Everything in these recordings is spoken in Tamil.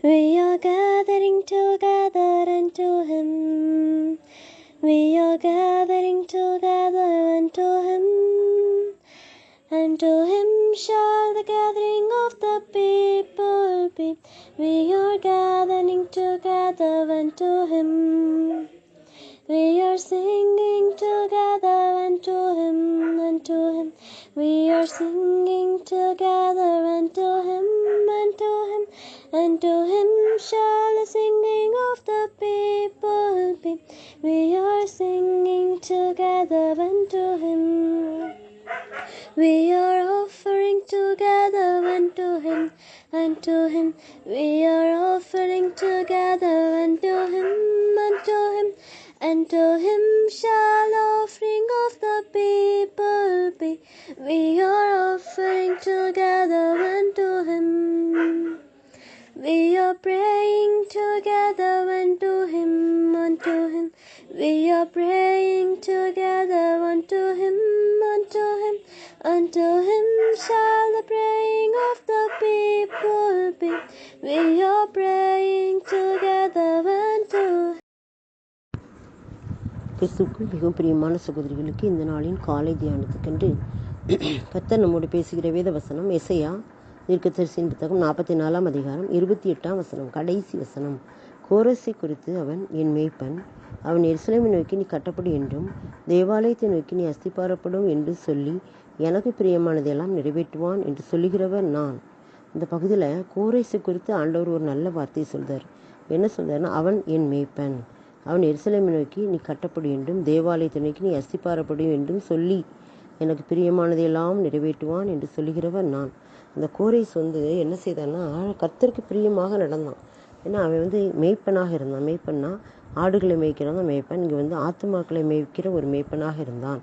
We are gathering together unto Him. We are gathering together unto Him. Unto Him shall the gathering of the people be. We are gathering together unto Him. We are singing together unto Him, unto Him. We are singing together Unto Him shall the singing of the people be. We are singing together unto Him. We are offering together unto Him, unto Him. We are offering together unto Him, unto Him. Unto Him shall the offering of the people be. We are offering together together unto Him, unto Him. We are praying together unto Him, unto Him. Unto Him shall the praying of the people be. We are praying together unto கிறிஸ்துக்குள் மிகவும் பிரியமான சகோதரிகளுக்கு இந்த நாளின் காலை தியானத்துக்கென்று கத்தர் நம்மோடு பேசுகிற வேத வசனம் எசையா தீர்க்கதரிசியின் புத்தகம் நாற்பத்தி நாலாம் அதிகாரம் இருபத்தி எட்டாம் வசனம் கடைசி வசனம். கோரஸை குறித்து அவன் என் மேய்ப்பன் அவன் எருசலேமை நோக்கி நீ கட்டப்படு என்றும் தேவாலயத்தை நோக்கி நீ அஸ்திபாரப்படும் என்று சொல்லி எனக்கு பிரியமானதெல்லாம் நிறைவேற்றுவான் என்று சொல்லுகிறவர் நான். இந்த பகுதியில் கோரேசை குறித்து ஆண்டவர் ஒரு நல்ல வார்த்தையை சொல்கிறார் என்ன சொல்றாருன்னா அவன் என் மேய்ப்பன் அவன் எருசலேமை நோக்கி நீ கட்டப்படு என்றும் தேவாலயத்தை நோக்கி நீ அஸ்திபாரப்படும் என்றும் சொல்லி எனக்கு பிரியமானதையெல்லாம் நிறைவேற்றுவான் என்று சொல்லுகிறவர் நான். அந்த கோரேஸ் வந்து என்ன செய்தான்னா கர்த்தருக்கு பிரியமாக நடந்தான். ஏன்னா அவன் வந்து மேய்ப்பனாக இருந்தான். மேய்ப்பன்னா ஆடுகளை மேய்க்கிறவங்க மேய்ப்பன். இங்கே வந்து ஆத்துமாக்களை மேய்க்கிற ஒரு மேய்ப்பனாக இருந்தான்.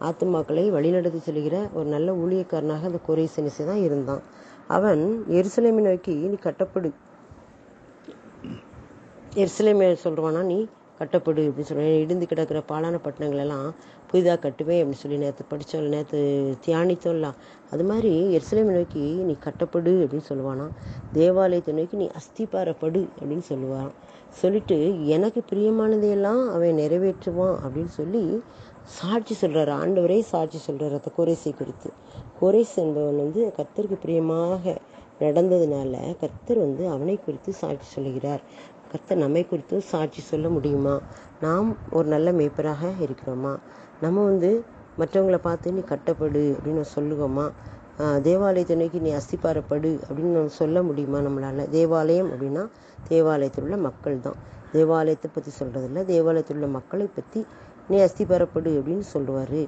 ஆத்துமாக்களை வழிநடத்தி செல்கிற ஒரு நல்ல ஊழியக்காரனாக அந்த கோரேசனிசை தான் இருந்தான். அவன் எருசலேமை நோக்கி நீ கட்டப்படு. எருசலேமை சொல்கிறானா நீ கட்டப்படு அப்படின்னு சொல்லி இடிந்து கிடக்கிற பாலான பட்டணங்களெல்லாம் புதிதாக கட்டுவேன் அப்படின்னு சொல்லி நேற்று படித்தோம் நேற்று தியானித்தோம்ல. அது மாதிரி எருசலேமை நோக்கி நீ கட்டப்படு அப்படின்னு சொல்லுவானா? தேவாலயத்தை நோக்கி நீ அஸ்திபாரப்படு அப்படின்னு சொல்லுவான். சொல்லிட்டு எனக்கு பிரியமானதையெல்லாம் அவன் நிறைவேற்றுவான் அப்படின்னு சொல்லி சாட்சி சொல்கிறார் ஆண்டவரே சாட்சி சொல்கிறார் அந்த குறைசை குறித்து. குறைஸ் என்பவன் வந்து கர்த்தருக்கு பிரியமாக நடந்ததுனால கர்த்தர் வந்து அவனை குறித்து சாட்சி சொல்லுகிறார். கர்த்தர் நம்மை குறித்து சாட்சி சொல்ல முடியுமா? நாம் ஒரு நல்ல மேய்ப்பராக இருக்கிறோமா? நம்ம வந்து மற்றவங்கள பார்த்து நீ கட்டப்படு அப்படின்னு சொல்லுவோமா? தேவாலயத்தை நோக்கி நீ அஸ்திபாரப்படு அப்படின்னு நம்ம சொல்ல முடியுமா நம்மளால? தேவாலயம் அப்படின்னா தேவாலயத்தில் உள்ள மக்கள் தான். தேவாலயத்தை பற்றி சொல்கிறதில்ல தேவாலயத்தில் உள்ள மக்களை பற்றி நீ அஸ்திபாரப்படு அப்படின்னு சொல்லுவார்.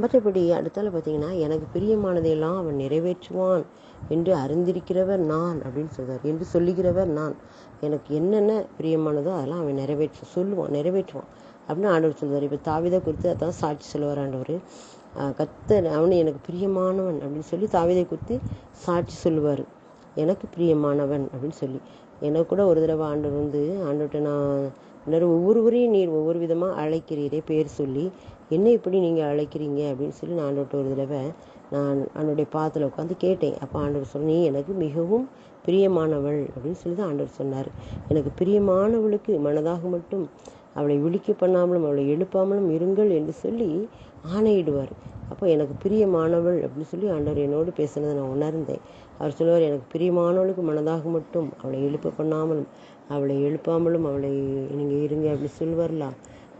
மற்றபடி அடுத்தால பார்த்தீங்கன்னா எனக்கு பிரியமானதையெல்லாம் அவன் நிறைவேற்றுவான் என்று அறிந்திருக்கிறவர் நான் அப்படின்னு சொல்றார். என்று சொல்லுகிறவர் நான். எனக்கு என்னென்ன பிரியமானதோ அதெல்லாம் அவன் நிறைவேற்ற சொல்லுவான் நிறைவேற்றுவான் அப்படின்னு ஆண்டவர் சொல்லுவார் இப்போ தாவிதை குறித்து அதான் சாட்சி சொல்லுவார் ஆண்டவர். கத்த அவனு எனக்கு பிரியமானவன் அப்படின்னு சொல்லி தாவிதை குறித்து சாட்சி சொல்லுவார். எனக்கு பிரியமானவன் அப்படின்னு சொல்லி. எனக்கு கூட ஒரு தடவை ஆண்டவர் வந்து ஆண்டவர்கிட்ட நான் இன்னொரு ஒவ்வொருவரையும் நீர் ஒவ்வொரு விதமாக அழைக்கிறீரே பேர் சொல்லி என்ன இப்படி நீங்கள் அழைக்கிறீங்க? அப்படின்னு சொல்லி நான் ஆண்டவர்கிட்ட ஒரு தடவை நான் அவனுடைய பாத்தில் உட்காந்து கேட்டேன். அப்போ ஆண்டவர் சொன்ன நீ எனக்கு மிகவும் பிரியமானவள் அப்படின்னு சொல்லி தான் ஆண்டவர் சொன்னார். எனக்கு பிரியமானவளுக்கு மனதாக மட்டும் அவளை விழிக்க பண்ணாமலும் அவளை எழுப்பாமலும் இருங்கள் என்று சொல்லி ஆணையிடுவார். அப்போ எனக்கு பிரியமானவள் அப்படின்னு சொல்லி ஆண்டவர் என்னோடு பேசுனதை நான் உணர்ந்தேன். அவர் சொல்லுவார் எனக்கு பிரியமானவளுக்கு மனதாக மட்டும் அவளை எழுப்ப பண்ணாமலும் அவளை எழுப்பாமலும் அவளை நீங்கள் இருங்க அப்படின்னு சொல்லுவார்ல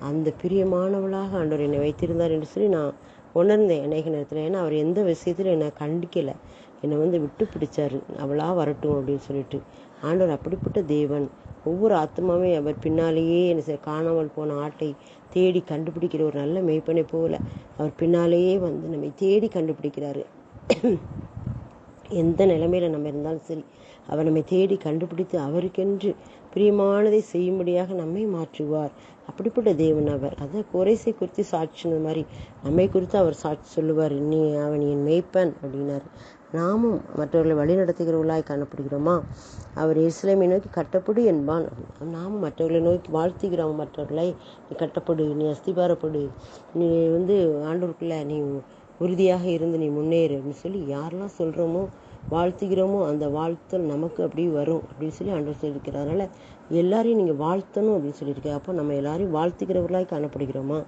அந்த பிரியமானவளாக ஆண்டவர் என்னை வைத்திருந்தார் என்று சொல்லி நான் உணர்ந்தேன் அநேக நேரத்தில். ஏன்னா அவர் எந்த விஷயத்தில் என்னை கண்டிக்கலை. என்னை வந்து விட்டு பிடிச்சாரு. அவளாக வரட்டும் அப்படின்னு சொல்லிட்டு. ஆண்டவர் அப்படிப்பட்ட தேவன். ஒவ்வொரு ஆத்மாவே அவர் பின்னாலேயே என்ன செய்ய காணாமல் போன ஆட்டை தேடி கண்டுபிடிக்கிற ஒரு நல்ல மெய்ப்பனை போல அவர் பின்னாலேயே வந்து நம்மை தேடி கண்டுபிடிக்கிறாரு. எந்த நிலைமையில நம்ம இருந்தாலும் சரி அவர் நம்மை தேடி கண்டுபிடித்து அவருக்கென்று பிரியமானதை செய்யும்படியாக நம்மை மாற்றுவார். அப்படிப்பட்ட தேவன் அவர். அதான் குறைசை குறித்து சாட்சின மாதிரி நம்மை குறித்து அவர் சாட்சி சொல்லுவார். நீ அவன் என் மேய்ப்பன் அப்படின்னாரு. நாமும் மற்றவர்களை வழி நடத்துகிறவர்களாய் காணப்படுகிறோமா? அவர் இஸ்லாமை நோக்கி கட்டப்படு என்பான். நாமும் மற்றவர்களை நோக்கி வாழ்த்துகிறோம். மற்றவர்களை நீ கட்டப்படு நீ அஸ்திபாரப்படு. நீ வந்து ஆண்டவருக்குள்ள நீ உறுதியாக இருந்து நீ முன்னேறு அப்படின்னு சொல்லி யாரெல்லாம் சொல்கிறோமோ வாழ்த்துகிறோமோ அந்த வாழ்த்தல் நமக்கு அப்படி வரும் அப்படின்னு சொல்லி ஆண்டவர் சொல்லியிருக்கிறார். அதனால் எல்லாரையும் நீங்கள் வாழ்த்தணும் அப்படின்னு சொல்லியிருக்காரு. அப்போ நம்ம எல்லாரையும் வாழ்த்துகிறவர்களாய் காணப்படுகிறோமா?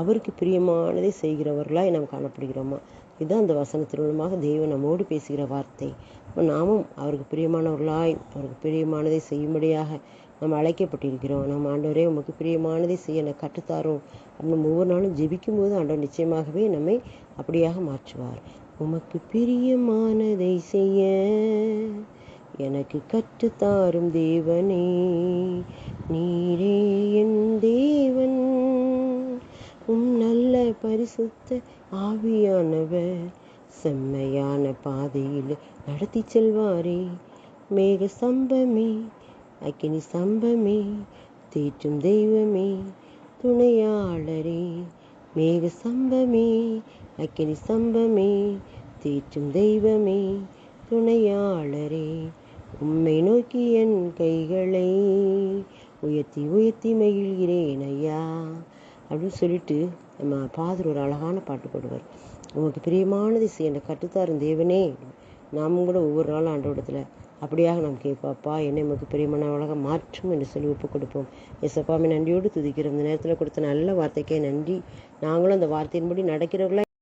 அவருக்கு பிரியமானதை செய்கிறவர்களாய் நாம் காணப்படுகிறோமா? இதுதான் அந்த வசனத்தின் மூலமாக தெய்வம் நம்மோடு பேசுகிற வார்த்தை. இப்போ நாமும் அவருக்கு பிரியமானவர்களாய் அவருக்கு பிரியமானதை செய்யும்படியாக நம்ம அழைக்கப்பட்டிருக்கிறோம். நம் ஆண்டவரே உமக்கு பிரியமானதை செய்ய எனக்கு கற்றுத்தாரோம். அப்படின்னு ஒவ்வொரு நாளும் ஜெபிக்கும் போது ஆண்டவர் நிச்சயமாகவே நம்மை அப்படியாக மாற்றுவார். உமக்கு பிரியமானதை செய்ய எனக்கு கற்றுத்தாரும் தேவனே. நீரே என் தேவன். உம் நல்ல பரிசுத்த ஆவியானவர் செம்மையான பாதையில் நடத்தி செல்வாரே. மேக சம்பமே அக்கினி சம்பமே தீற்றும் தெய்வமே துணையாளரே மேக சம்பமே அக்கினி சம்பமே தீற்றும் தெய்வமே துணையாளரே உம்மை நோக்கி என் கைகளை உயர்த்தி உயர்த்தி மகிழ்கிறேன் ஐயா. அப்படின்னு சொல்லிட்டு நம்ம பாதர் ஒரு அழகான பாட்டு பாடுவார். உமக்கு பிரியமானது செய்ய எனக்கு கற்றுத்தாரும் தேவனே. நாமும் கூட ஒவ்வொரு நாளும் ஆண்டோடத்தில் அப்படியாக நாம் கேட்பாப்பா என்னை உமக்கு பிரியமான உலகம் மாற்றும் என்று சொல்லி ஒப்பு கொடுப்போம். எசப்பாமை நன்றியோடு துதிக்கிறோம். இந்த நேரத்தில் கொடுத்த நல்ல வார்த்தைக்கே நன்றி. நாங்களும் அந்த வார்த்தையின்படி நடக்கிறவர்களாக